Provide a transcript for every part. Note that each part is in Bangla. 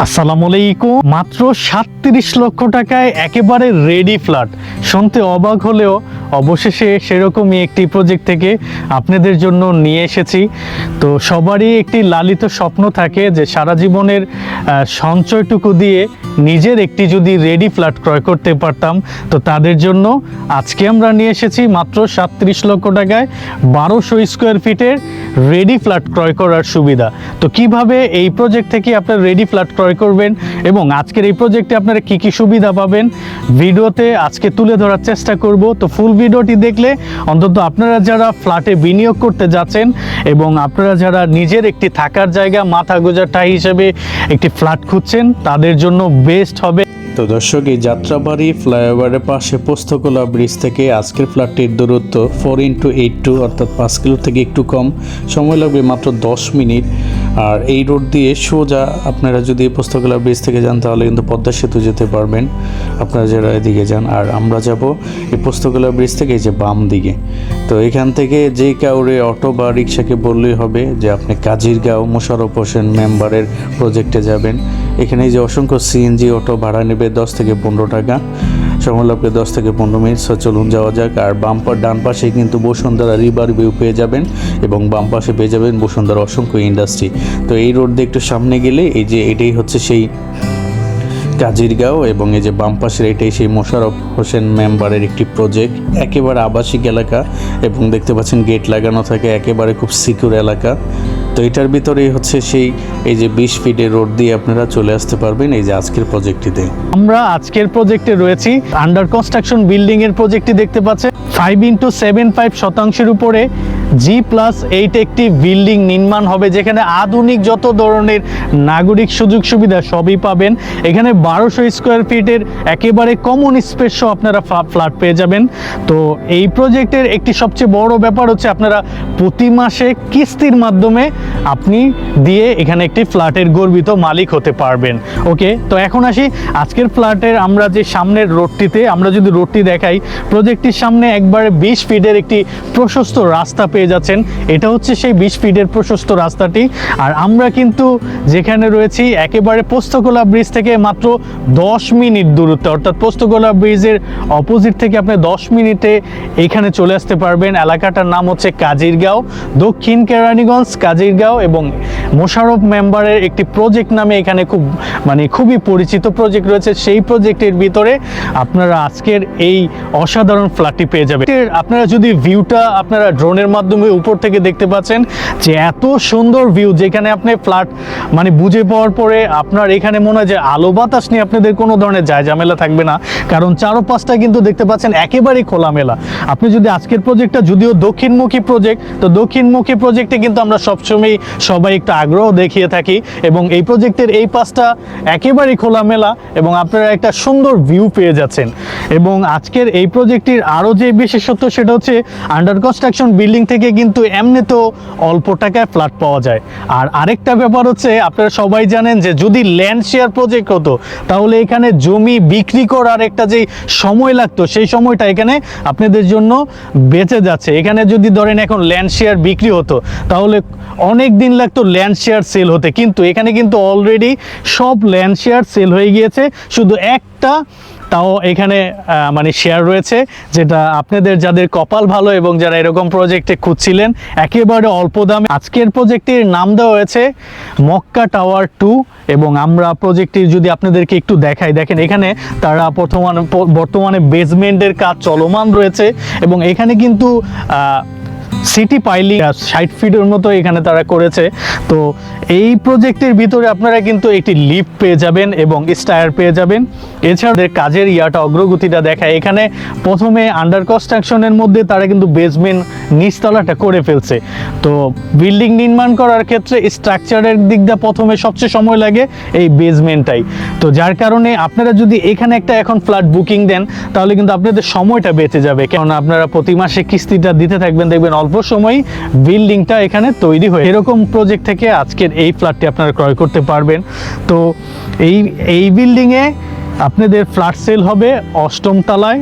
আসসালামু আলাইকুম। মাত্র সাতত্রিশ লক্ষ টাকায় একেবারে রেডি ফ্ল্যাট শুনতে অবাক হলেও অবশেষে সেরকমই একটি প্রজেক্ট থেকে আপনাদের জন্য নিয়ে এসেছি। তো সবারই একটি লালিত স্বপ্ন থাকে যে সারা জীবনের সঞ্চয়টুকু দিয়ে নিজের একটি যদি রেডি ফ্ল্যাট ক্রয় করতে পারতাম, তো তাদের জন্য আজকে আমরা নিয়ে এসেছি মাত্র সাতত্রিশ লক্ষ টাকায় বারোশো স্কোয়ার ফিটের রেডি ফ্ল্যাট ক্রয় করার সুবিধা। তো কীভাবে এই প্রজেক্ট থেকে আপনার রেডি ফ্ল্যাট ক্রয় করবেন এবং আজকের এই প্রজেক্টে আপনারা কি কি সুবিধা পাবেন, ভিডিওতে আজকে তুলে ধরার চেষ্টা করব। তো ফুল ভিডিওটি দেখলে অন্তত আপনারা যারা ফ্ল্যাটে বিনিয়োগ করতে যাচ্ছেন এবং আপনারা যারা নিজের একটি থাকার জায়গা, মাথা গোজা ঠাই হিসেবে একটি ফ্ল্যাট খুঁজছেন, তাদের জন্য বেস্ট হবে। তো দর্শক, এই যাত্রাবাড়ি ফ্লাইওভারের পাশে পোস্তকোলা ব্রিজ থেকে আজকের ফ্ল্যাটটির দূরত্ব ফোর ইন্টু এইট টু অর্থাৎ পাঁচ কিলো থেকে একটু কম। সময় লাগবে মাত্র দশ মিনিট। আর এই রোড দিয়ে সোজা আপনারা যদি পোস্তকোলা ব্রিজ থেকে যান, তাহলে কিন্তু পদ্মা সেতু যেতে পারবেন। আপনারা যারা এদিকে যান, আর আমরা যাব এই পোস্তকোলা ব্রিজ থেকে যে বাম দিকে। তো এখান থেকে যে কাউরে অটো বা রিক্সাকে বললেই হবে যে, আপনি কাজিরগাঁও মোশারফ হোসেন মেম্বারের প্রজেক্টে যাবেন। এখানে যে অসংখ্য সিএনজি, অটো ভাড়া নেবে দশ থেকে পনেরো টাকা সময় দশ থেকে পনেরো মিনিট। সো চলুন যাওয়া যাক। আর বাম্পার ডান পাশে কিন্তু বসুন্ধরা রিভার ভিউ পেয়ে যাবেন এবং বাম পাশে পেয়ে যাবেন বসুন্ধরা অসংখ্য ইন্ডাস্ট্রি। তো এই রোড দিয়ে একটু সামনে গেলে এই যে এটাই হচ্ছে সেই কাজিরগাঁও এবং এই যে বাম পাশের এটাই সেই মোশারফ হোসেন মেম্বারের একটি প্রজেক্ট একেবারে আবাসিক এলাকা এবং দেখতে পাচ্ছেন গেট লাগানো থাকে, একেবারে খুব সিকিউর এলাকা। তো এটার ভিতরেই হচ্ছে সেই, এই যে বিশ ফিটের রোড দিয়ে আপনারা চলে আসতে পারবেন এই যে আজকের প্রজেক্টটিতে। আমরা আজকের প্রজেক্টে রয়েছি। আন্ডার কনস্ট্রাকশন বিল্ডিং এর প্রজেক্টটি দেখতে পাচ্ছেন। ফাইভ ইন্টু সেভেন ফাইভ শতাংশের উপরে জি প্লাস এইট একটি বিল্ডিং নির্মাণ হবে, যেখানে আধুনিক যত ধরনের নাগরিক সুযোগ সুবিধা সবই পাবেন। এখানে বারোশো স্কোয়ার ফিটের একেবারে কমন স্পেস সহ আপনারা ফ্ল্যাট পেয়ে যাবেন। তো এই প্রজেক্টের একটি সবচেয়ে বড় ব্যাপার হচ্ছে আপনারা প্রতি মাসে কিস্তির মাধ্যমে আপনি দিয়ে এখানে একটি ফ্ল্যাটের গর্বিত মালিক হতে পারবেন। ওকে, তো এখন আসি। আজকের ফ্ল্যাটের আমরা যে সামনের রোডটিতে, আমরা যদি রোডটি দেখাই, প্রজেক্টটির সামনে একবারে বিশ ফিটের একটি প্রশস্ত রাস্তা পেয়ে যাচ্ছেন। এটা হচ্ছে সেই বিশ ফিটের প্রশস্ত রাস্তাটি। আর আমরা কিন্তু যেখানে রয়েছি, একেবারে পোস্তকোলা ব্রিজ থেকে মাত্র দশ মিনিট দূরত্বে, অর্থাৎ পোস্তকোলা ব্রিজের অপোজিট থেকে আপনি দশ মিনিটে এখানে চলে আসতে পারবেন। এলাকাটার নাম হচ্ছে কাজিরগাঁও। দক্ষিণ কেরানীগঞ্জ, কাজিরগাঁও এবং মোশারফ মেম্বারের একটি প্রজেক্ট নামে এখানে খুব মানে খুবই পরিচিত প্রজেক্ট রয়েছে। সেই প্রজেক্টের ভিতরে আপনারা আজকের এই অসাধারণ ফ্ল্যাটটি পেয়ে যাবেন। আপনারা যদি ভিউটা আপনারা ড্রোনের মাধ্যমে উপর থেকে দেখতে পাচ্ছেন যে এত সুন্দর ভিউ যেখানে আপনি ফ্ল্যাট মানে বুঝে পাওয়ার পরে আপনার এখানে মনে হয় যে আলো বাতাস নিয়ে আপনাদের কোনো ধরনের যায় ঝামেলা থাকবে না। কারণ চারোপাশটা কিন্তু দেখতে পাচ্ছেন একেবারেই খোলামেলা। আপনি যদি আজকের প্রজেক্টটা যদিও দক্ষিণমুখী প্রজেক্ট তো দক্ষিণমুখী প্রজেক্টে কিন্তু আমরা সবসময় সবাই একটু আগ্রহ দেখিয়ে থাকি এবং এই প্রজেক্টের এই পাশটা একেবারেই খোলামেলা এবং আপনারা একটা সুন্দর ভিউ পেয়ে যাচ্ছেন। এবং আজকের এই প্রজেক্টটির আরও যে বিশেষত্ব সেটা হচ্ছে আন্ডার কনস্ট্রাকশন বিল্ডিং থেকে কিন্তু এমনি তো অল্প টাকায় ফ্ল্যাট পাওয়া যায়। আর আরেকটা ব্যাপার হচ্ছে, আপনারা সবাই জানেন যে যদি ল্যান্ড শেয়ার প্রজেক্ট হতো, তাহলে এখানে জমি বিক্রি করার একটা যে সময় লাগতো, সেই সময়টা এখানে আপনাদের জন্য বেঁচে যাচ্ছে। এখানে যদি ধরেন এখন ল্যান্ড শেয়ার বিক্রি হতো, তাহলে অনেক দিন লাগতো ল্যান্ড শেয়ার সেল হতে, কিন্তু এখানে কিন্তু অলরেডি সব ল্যান্ড শেয়ার সেল হয়ে গিয়েছে। শুধু একটা তাও এখানে মানে শেয়ার রয়েছে, যেটা আপনাদের যাদের কপাল ভালো এবং যারা এরকম প্রজেক্টে খুঁজছিলেন, একেবারে অল্প দামে। আজকের প্রজেক্টটির নাম দেওয়া হয়েছে মক্কা টাওয়ার টু এবং আমরা প্রজেক্টটি যদি আপনাদেরকে একটু দেখাই, দেখেন এখানে তারা বর্তমানে বর্তমানে বেসমেন্টের কাজ চলমান রয়েছে এবং এখানে কিন্তু সিটি পাইলি ষাট ফিটের মতো এখানে তারা করেছে। তো এই প্রজেক্টের ভিতরে আপনারা কিন্তু একটি লিফট পেয়ে যাবেন এবং স্টায়ার পেয়ে যাবেন। এছাড়া কাজের ইয়াটা, অগ্রগতিটা দেখায়। এখানে প্রথমে আন্ডার কনস্ট্রাকশনের মধ্যে তারা কিন্তু বেসমেন্ট নিচতলাটা করে ফেলছে। তো বিল্ডিং নির্মাণ করার ক্ষেত্রে স্ট্রাকচারের দিক দিয়ে প্রথমে সবচেয়ে সময় লাগে এই বেসমেন্টটাই তো যার কারণে আপনারা যদি এখানে একটা এখন ফ্ল্যাট বুকিং দেন, তাহলে কিন্তু আপনাদের সময়টা বেঁচে যাবে। কেননা আপনারা প্রতি মাসে কিস্তিটা দিতে থাকবেন, দেখবেন অল্প সময় বিল্ডিংটা এখানে তৈরি হয়ে এরকম প্রজেক্ট থেকে আজকের এই ফ্ল্যাটটি আপনারা ক্রয় করতে পারবেন। তো এই এই বিল্ডিংয়ে আপনাদের ফ্ল্যাট সেল হবে অষ্টম তলায়,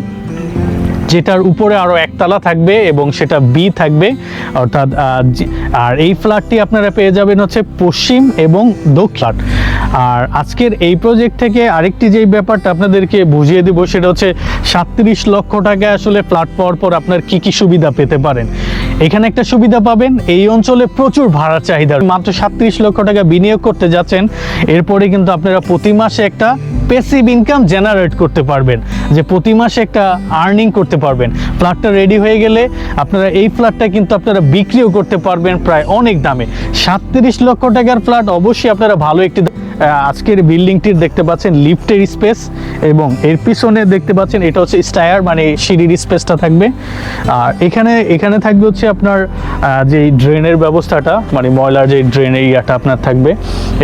যেটার উপরে আরও একতলা থাকবে এবং সেটা বি থাকবে। অর্থাৎ আর এই ফ্ল্যাটটি আপনারা পেয়ে যাবেন হচ্ছে পশ্চিম এবং দক্ষিণ আর আজকের এই প্রজেক্ট থেকে আরেকটি যেই ব্যাপারটা আপনাদেরকে বুঝিয়ে দেবো, সেটা হচ্ছে সাতত্রিশ লক্ষ টাকা আসলে ফ্ল্যাট পাওয়ার পর আপনার কি কি সুবিধা পেতে পারেন। এখানে একটা সুবিধা পাবেন। এই অঞ্চলে প্রচুর ভাড়া চাহিদা। মাত্র সাতত্রিশ লক্ষ টাকা বিনিয়োগ করতে যাচ্ছেন। এরপরে কিন্তু আপনারা প্রতি মাসে একটা পেসিভ ইনকাম জেনারেট করতে পারবেন। যে প্রতি মাসে একটা আর্নিং করতে পারবেন। ফ্ল্যাটটা রেডি হয়ে গেলে আপনারা এই ফ্ল্যাটটা কিন্তু আপনারা বিক্রিও করতে পারবেন প্রায় অনেক দামে। সাতত্রিশ লক্ষ টাকার ফ্ল্যাট অবশ্যই আপনারা ভালো একটি আজকের বিল্ডিংটির দেখতে পাচ্ছেন লিফটের স্পেস এবং এর পিছনে দেখতে পাচ্ছেন এটা হচ্ছে স্টায়ার মানে সিঁড়ির স্পেসটা থাকবে। আর এখানে এখানে থাকবে হচ্ছে আপনার আহ, যে ড্রেনের ব্যবস্থাটা মানে ময়লার যে ড্রেন এরিয়াটা আপনার থাকবে।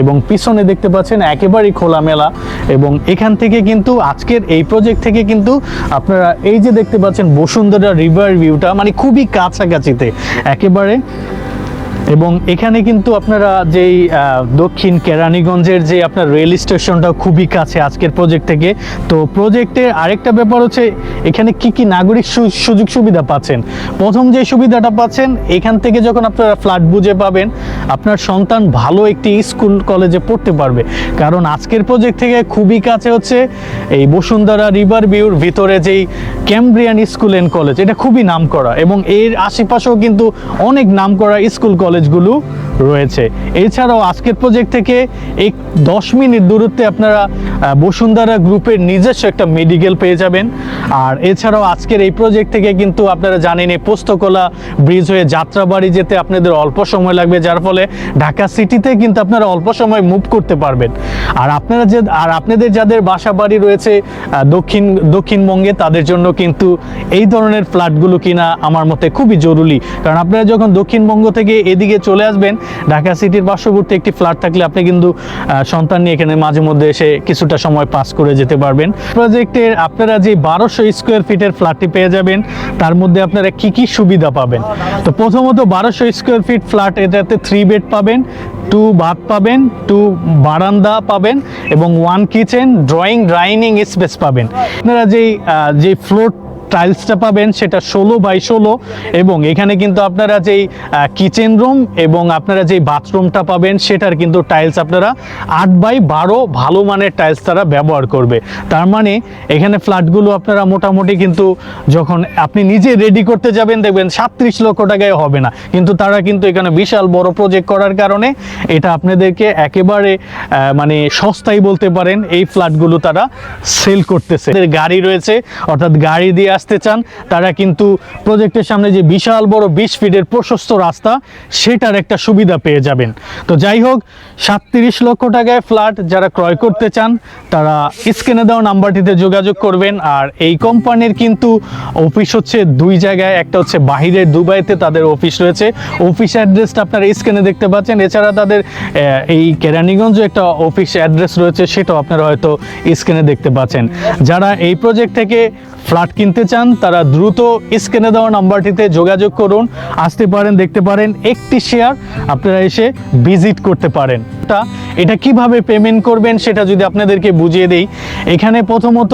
এবং পিছনে দেখতে পাচ্ছেন একেবারেই খোলামেলা এবং এখান থেকে কিন্তু আজকের এই প্রজেক্ট থেকে কিন্তু আপনারা এই যে দেখতে পাচ্ছেন বসুন্ধরা রিভার ভিউটা মানে খুবই কাছাকাছিতে একেবারে এবং এখানে কিন্তু আপনারা যেই দক্ষিণ কেরানীগঞ্জের যে আপনার রেল স্টেশনটা খুবই কাছে আজকের প্রজেক্ট থেকে, তো প্রজেক্টের আরেকটা ব্যাপার হচ্ছে এখানে কি কি নাগরিক সুযোগ সুবিধা পাচ্ছেন? প্রথম যে সুবিধাটা পাচ্ছেন, এখান থেকে যখন আপনারা ফ্ল্যাট বুঝে পাবেন, আপনার সন্তান ভালো একটি স্কুল কলেজে পড়তে পারবে। কারণ আজকের প্রজেক্ট থেকে খুবই কাছে হচ্ছে এই বসুন্ধরা রিভার ভিউর ভিতরে যেই ক্যাম্ব্রিয়ান স্কুল অ্যান্ড কলেজ এটা খুবই নামকরা এবং এর আশেপাশেও কিন্তু অনেক নামকরা স্কুল কলেজগুলো রয়েছে। এছাড়াও আজকের প্রজেক্ট থেকে এই দশ মিনিট দূরত্বে আপনারা বসুন্ধরা গ্রুপের নিজস্ব একটা মেডিকেল পেয়ে যাবেন। আর এছাড়াও আজকের এই প্রজেক্ট থেকে কিন্তু আপনারা জানেন, এই পোস্তকলা ব্রিজ হয়ে যাত্রাবাড়ি যেতে আপনাদের অল্প সময় লাগবে, যার ফলে ঢাকা সিটিতে কিন্তু আপনারা অল্প সময় মুভ করতে পারবেন। আর আপনারা যে, আর আপনাদের যাদের বাসা বাড়ি রয়েছে দক্ষিণ, দক্ষিণবঙ্গে, তাদের জন্য কিন্তু এই ধরনের ফ্ল্যাটগুলো কিনা আমার মতে খুবই জরুরি। কারণ আপনারা যখন দক্ষিণবঙ্গ থেকে এদিকে চলে আসবেন ঢাকা সিটির পার্শ্ববর্তী একটি ফ্ল্যাট থাকলে আপনি কিন্তু সন্তান নিয়ে এখানে মাঝে মধ্যে এসে কিছুটা সময় পাস করে যেতে পারবেন। প্রজেক্টের আপনারা যে বারোশো স্কোয়ার ফিটের ফ্ল্যাটটি পেয়ে যাবেন, তার মধ্যে আপনারা কি কি সুবিধা পাবেন? তো প্রথমত বারোশো স্কোয়ার ফিট ফ্ল্যাট এটাতে থ্রি বেড পাবেন টু বাথ পাবেন টু বারান্দা পাবেন এবং one kitchen drawing dining space পাবেন। আপনারা যেই যে ফ্লোর টাইলসটা পাবেন, সেটা ষোলো বাই ষোলো। এবং এখানে কিন্তু আপনারা যেই কিচেন রুম এবং আপনারা যেই বাথরুমটা পাবেন, সেটার কিন্তু টাইলস আপনারা আট বাই বারো ভালো মানের টাইলস তারা ব্যবহার করবে। তার মানে এখানে ফ্ল্যাটগুলো আপনারা মোটামুটি কিন্তু যখন আপনি নিজে রেডি করতে যাবেন, দেখবেন সাতত্রিশ লক্ষ টাকায় হবে না। কিন্তু তারা কিন্তু এখানে বিশাল বড় প্রজেক্ট করার কারণে এটা আপনাদেরকে একেবারে মানে সস্তায় বলতে পারেন, এই ফ্ল্যাটগুলো তারা সেল করতেছে। গাড়ি রয়েছে, অর্থাৎ গাড়ি দিয়ে আসতে চান, তারা কিন্তু প্রজেক্টের সামনে যে বিশাল বড় বিশ ফিটের প্রশস্ত রাস্তা, সেটার একটা সুবিধা পেয়ে যাবেন। তো যাই হোক, সাতত্রিশ লক্ষ টাকায় ফ্ল্যাট যারা ক্রয় করতে চান, তারা স্ক্রিনে দেওয়া নাম্বারটিতে যোগাযোগ করবেন। আর এই কোম্পানির কিন্তু অফিস হচ্ছে দুই জায়গায়, একটা হচ্ছে বাহিরের দুবাইতে তাদের অফিস রয়েছে। অফিস অ্যাড্রেসটা আপনারা স্ক্রিনে দেখতে পাচ্ছেন। এছাড়া তাদের এই কেরানীগঞ্জ একটা অফিস অ্যাড্রেস রয়েছে, সেটাও আপনারা হয়তো স্ক্রিনে দেখতে পাচ্ছেন। যারা এই প্রজেক্ট থেকে ফ্ল্যাট কিনতে চান, তারা দ্রুত স্ক্রিনে দেওয়া নাম্বারটিতে যোগাযোগ করুন। আসতে পারেন, দেখতে পারেন একটি শেয়ার, আপনারা এসে ভিজিট করতে পারেন। তা, এটা কীভাবে পেমেন্ট করবেন সেটা যদি আপনাদেরকে বুঝিয়ে দেই। এখানে প্রথমত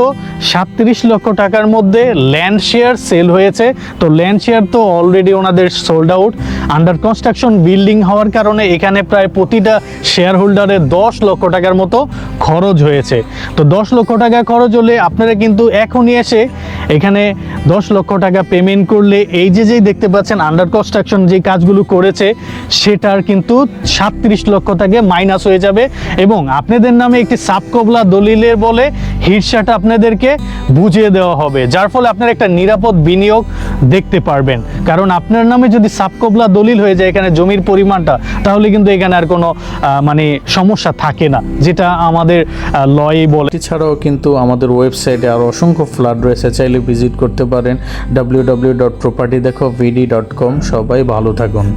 সাতত্রিশ লক্ষ টাকার মধ্যে ল্যান্ড শেয়ার সেল হয়েছে। তো ল্যান্ড শেয়ার তো অলরেডি ওনাদের sold out under construction building হওয়ার কারণে এখানে প্রায় প্রতিটা শেয়ার হোল্ডারের দশ লক্ষ টাকার মতো খরচ হয়েছে। তো দশ লক্ষ টাকা খরচ হলে আপনারা কিন্তু এখনই এসে এখানে দশ লক্ষ টাকা পেমেন্ট করলে এই যে যেই দেখতে পাচ্ছেন আন্ডার কনস্ট্রাকশন যে কাজগুলো করেছে, সেটার কিন্তু সাতত্রিশ লক্ষ টাকা মাইনাস হয়ে যাবে এবং আপনাদের নামে একটি সাবকবলা দলিলের বলে হিরসাটা আপনাদেরকে বুঝিয়ে দেওয়া হবে, যার ফলে আপনারা একটা নিরাপদ বিনিয়োগ দেখতে পারবেন। কারণ আপনার নামে যদি সাবকবলা দলিল হয়ে যায় এখানে জমির পরিমাণটা, তাহলে কিন্তু এখানে আর কোনো মানে সমস্যা থাকে না, যেটা আমাদের লয়ে বলে। এছাড়াও কিন্তু আমাদের ওয়েবসাইটে আরও অসংখ্য ফ্ল্যাট রয়েছে, চাইলে ভিজিট করতে পারেন। ডাব্লিউ ডাব্লিউ ডট প্রপার্টি দেখো ভিডি ডট কম সবাই ভালো থাকুন।